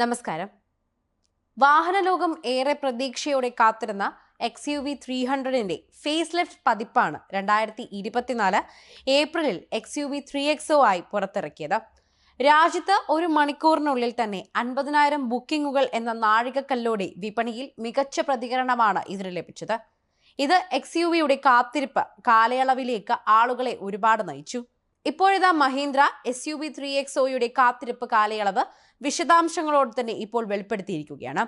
നമസ്കാരം. വാഹനലോകം ഏറെ പ്രതീക്ഷയോടെ കാത്തിരുന്ന എക്സ് യു വി ത്രീ ഹൺഡ്രഡിന്റെ ഫേസ് ലിഫ്റ്റ് പതിപ്പാണ് രണ്ടായിരത്തി ഇരുപത്തിനാല് ഏപ്രിലിൽ X U V three X O ആയി പുറത്തിറക്കിയത്. രാജ്യത്ത് ഒരു മണിക്കൂറിനുള്ളിൽ തന്നെ അൻപതിനായിരം ബുക്കിംഗുകൾ എന്ന നാഴികക്കല്ലോടെ വിപണിയിൽ മികച്ച പ്രതികരണമാണ് ഇതിന് ലഭിച്ചത്. ഇത് എക്സ് യു വിയുടെ കാത്തിരിപ്പ് കാലയളവിലേക്ക് ആളുകളെ ഒരുപാട് നയിച്ചു. ഇപ്പോഴിതാ Mahindra S U V three X ഒയുടെ കാത്തിരിപ്പ് കാലയളവ് വിശദാംശങ്ങളോട് തന്നെ ഇപ്പോൾ വെളിപ്പെടുത്തിയിരിക്കുകയാണ്.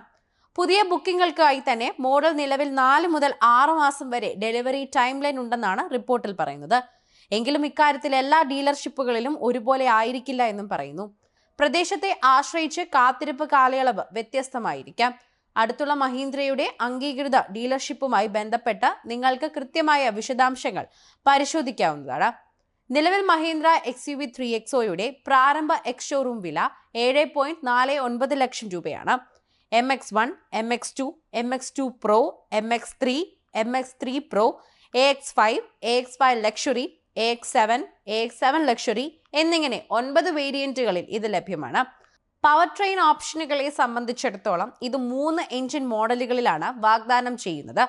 പുതിയ ബുക്കിംഗുകൾക്കായി തന്നെ മോഡൽ നിലവിൽ നാല് മുതൽ ആറ് മാസം വരെ ഡെലിവറി ടൈം ലൈൻ ഉണ്ടെന്നാണ് റിപ്പോർട്ടിൽ പറയുന്നത്. എങ്കിലും ഇക്കാര്യത്തിൽ എല്ലാ ഡീലർഷിപ്പുകളിലും ഒരുപോലെ ആയിരിക്കില്ല എന്നും പറയുന്നു. പ്രദേശത്തെ ആശ്രയിച്ച് കാത്തിരിപ്പ് കാലയളവ് വ്യത്യസ്തമായിരിക്കാം. അടുത്തുള്ള മഹീന്ദ്രയുടെ അംഗീകൃത ഡീലർഷിപ്പുമായി ബന്ധപ്പെട്ട് നിങ്ങൾക്ക് കൃത്യമായ വിശദാംശങ്ങൾ പരിശോധിക്കാവുന്നതാണ്. നിലവിൽ Mahindra X U V three എക്സോയുടെ പ്രാരംഭ എക്സ് ഷോറൂം വില ഏഴ് പോയിന്റ് നാല് ഒൻപത് ലക്ഷം രൂപയാണ്. M X one M X two M X two pro M X three M X three pro A X five A X five luxury A X seven A X seven luxury എന്നിങ്ങനെ ഒൻപത് വേരിയന്റുകളിൽ ഇത് ലഭ്യമാണ്. Power train ഓപ്ഷനുകളെ സംബന്ധിച്ചിടത്തോളം ഇത് മൂന്ന് engine മോഡലുകളിലാണ് വാഗ്ദാനം ചെയ്യുന്നത്.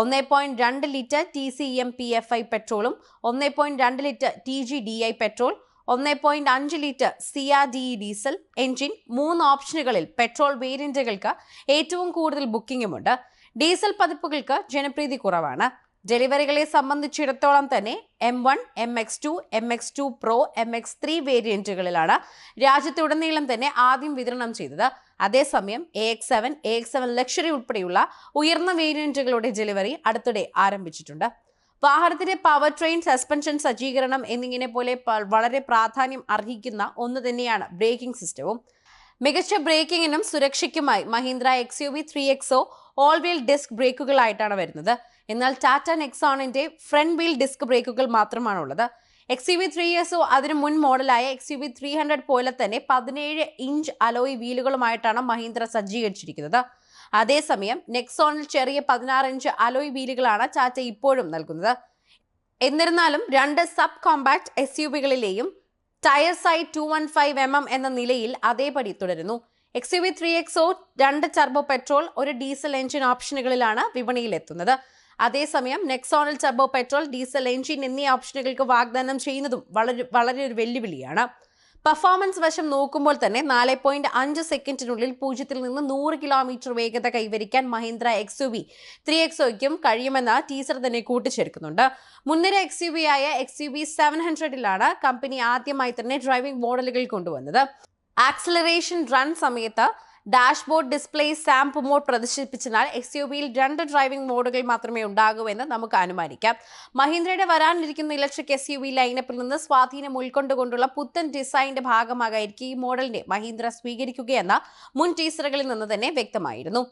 ഒന്ന് പോയിന്റ് രണ്ട് litre T C M P F I പെട്രോളും ഒന്ന് പോയിന്റ് രണ്ട് litre T G D I petrol ഒന്ന് പോയിന്റ് അഞ്ച് litre C R D E diesel engine മൂന്ന് ഓപ്ഷനുകളിൽ പെട്രോൾ വേരിയന്റുകൾക്ക് ഏറ്റവും കൂടുതൽ ബുക്കിംഗുമുണ്ട് ഡീസൽ പതിപ്പുകൾക്ക് ജനപ്രീതി കുറവാണ്. ഡെലിവറികളെ സംബന്ധിച്ചിടത്തോളം തന്നെ M one M X two M X two pro M X three വേരിയന്റുകളിലാണ് രാജ്യത്തുടനീളം തന്നെ ആദ്യം വിതരണം ചെയ്തത്. അതേസമയം A X seven A X seven luxury ഉൾപ്പെടെയുള്ള ഉയർന്ന വേരിയന്റുകളുടെ ഡെലിവറി അടുത്തിടെ ആരംഭിച്ചിട്ടുണ്ട്. വാഹനത്തിന്റെ പവർ ട്രെയിൻ സസ്പെൻഷൻ സജ്ജീകരണം എന്നിങ്ങനെ പോലെ വളരെ പ്രാധാന്യം അർഹിക്കുന്ന ഒന്ന് തന്നെയാണ് ബ്രേക്കിംഗ് സിസ്റ്റവും മികച്ച ബ്രേക്കിങ്ങിനും സുരക്ഷയ്ക്കുമായി Mahindra X U V three X O all wheel disc ബ്രേക്കുകളായിട്ടാണ് വരുന്നത്. എന്നാൽ ടാറ്റ നെക്സോണിന്റെ ഫ്രണ്ട് വീൽ ഡിസ്ക് ബ്രേക്കുകൾ മാത്രമാണുള്ളത്. X U V three X O അതിന് മുൻ മോഡലായ X U V three hundred പോലെ തന്നെ പതിനേഴ് ഇഞ്ച് അലോയ് വീലുകളുമായിട്ടാണ് മഹീന്ദ്ര സജ്ജീകരിച്ചിരിക്കുന്നത്. അതേസമയം നെക്സോണിൽ ചെറിയ പതിനാറ് ഇഞ്ച് അലോയ് വീലുകളാണ് ടാറ്റ ഇപ്പോഴും നൽകുന്നത്. എന്നിരുന്നാലും രണ്ട് sub compact S U വികളിലെയും tyre side two one five M M എന്ന നിലയിൽ അതേപടി തുടരുന്നു. X U V three XO രണ്ട് ടർബോ പെട്രോൾ ഒരു ഡീസൽ എഞ്ചിൻ ഓപ്ഷനുകളിലാണ് വിപണിയിൽ എത്തുന്നത് അതേസമയം നെക്സോണിൽ ടർബോ പെട്രോൾ ഡീസൽ എഞ്ചിൻ എന്നീ ഓപ്ഷനുകൾക്ക് വാഗ്ദാനം ചെയ്യുന്നതും വളരെ വളരെ ഒരു വെല്ലുവിളിയാണ്. പെർഫോമൻസ് വശം നോക്കുമ്പോൾ തന്നെ നാല് പോയിന്റ് അഞ്ച് സെക്കൻഡിനുള്ളിൽ പൂജ്യത്തിൽ നിന്ന് നൂറ് കിലോമീറ്റർ വേഗത കൈവരിക്കാൻ Mahindra X U V three എക്സോയ്ക്കും കഴിയുമെന്ന ടീസർ തന്നെ കൂട്ടിച്ചേർക്കുന്നുണ്ട്. മുൻനിര എക്സ് യു വി ആയ എക്സ് യു വി സെവൻ ഹൺഡ്രഡിലാണ് കമ്പനി ആദ്യമായി തന്നെ ഡ്രൈവിംഗ് മോഡലുകൾ കൊണ്ടുവന്നത്. ആക്സലറേഷൻ റൺ സമയത്ത് ഡാഷ്ബോർഡ് ഡിസ്പ്ലേ സാമ്പ് മോഡ് പ്രദർശിപ്പിച്ചതിനാൽ എക്സ് യു വിയിൽ രണ്ട് ഡ്രൈവിംഗ് മോഡുകൾ മാത്രമേ ഉണ്ടാകൂ എന്ന് നമുക്ക് അനുമാനിക്കാം. മഹീന്ദ്രയുടെ വരാനിരിക്കുന്ന ഇലക്ട്രിക് എസ് യു വി ലൈനപ്പിൽ നിന്ന് സ്വാധീനം ഉൾക്കൊണ്ടുകൊണ്ടുള്ള പുത്തൻ ഡിസൈനിന്റെ ഭാഗമാകായിരിക്കും ഈ മോഡലിനെ മഹീന്ദ്ര സ്വീകരിക്കുകയെന്ന മുൻ ടീസറുകളിൽ നിന്ന് തന്നെ വ്യക്തമായിരുന്നു.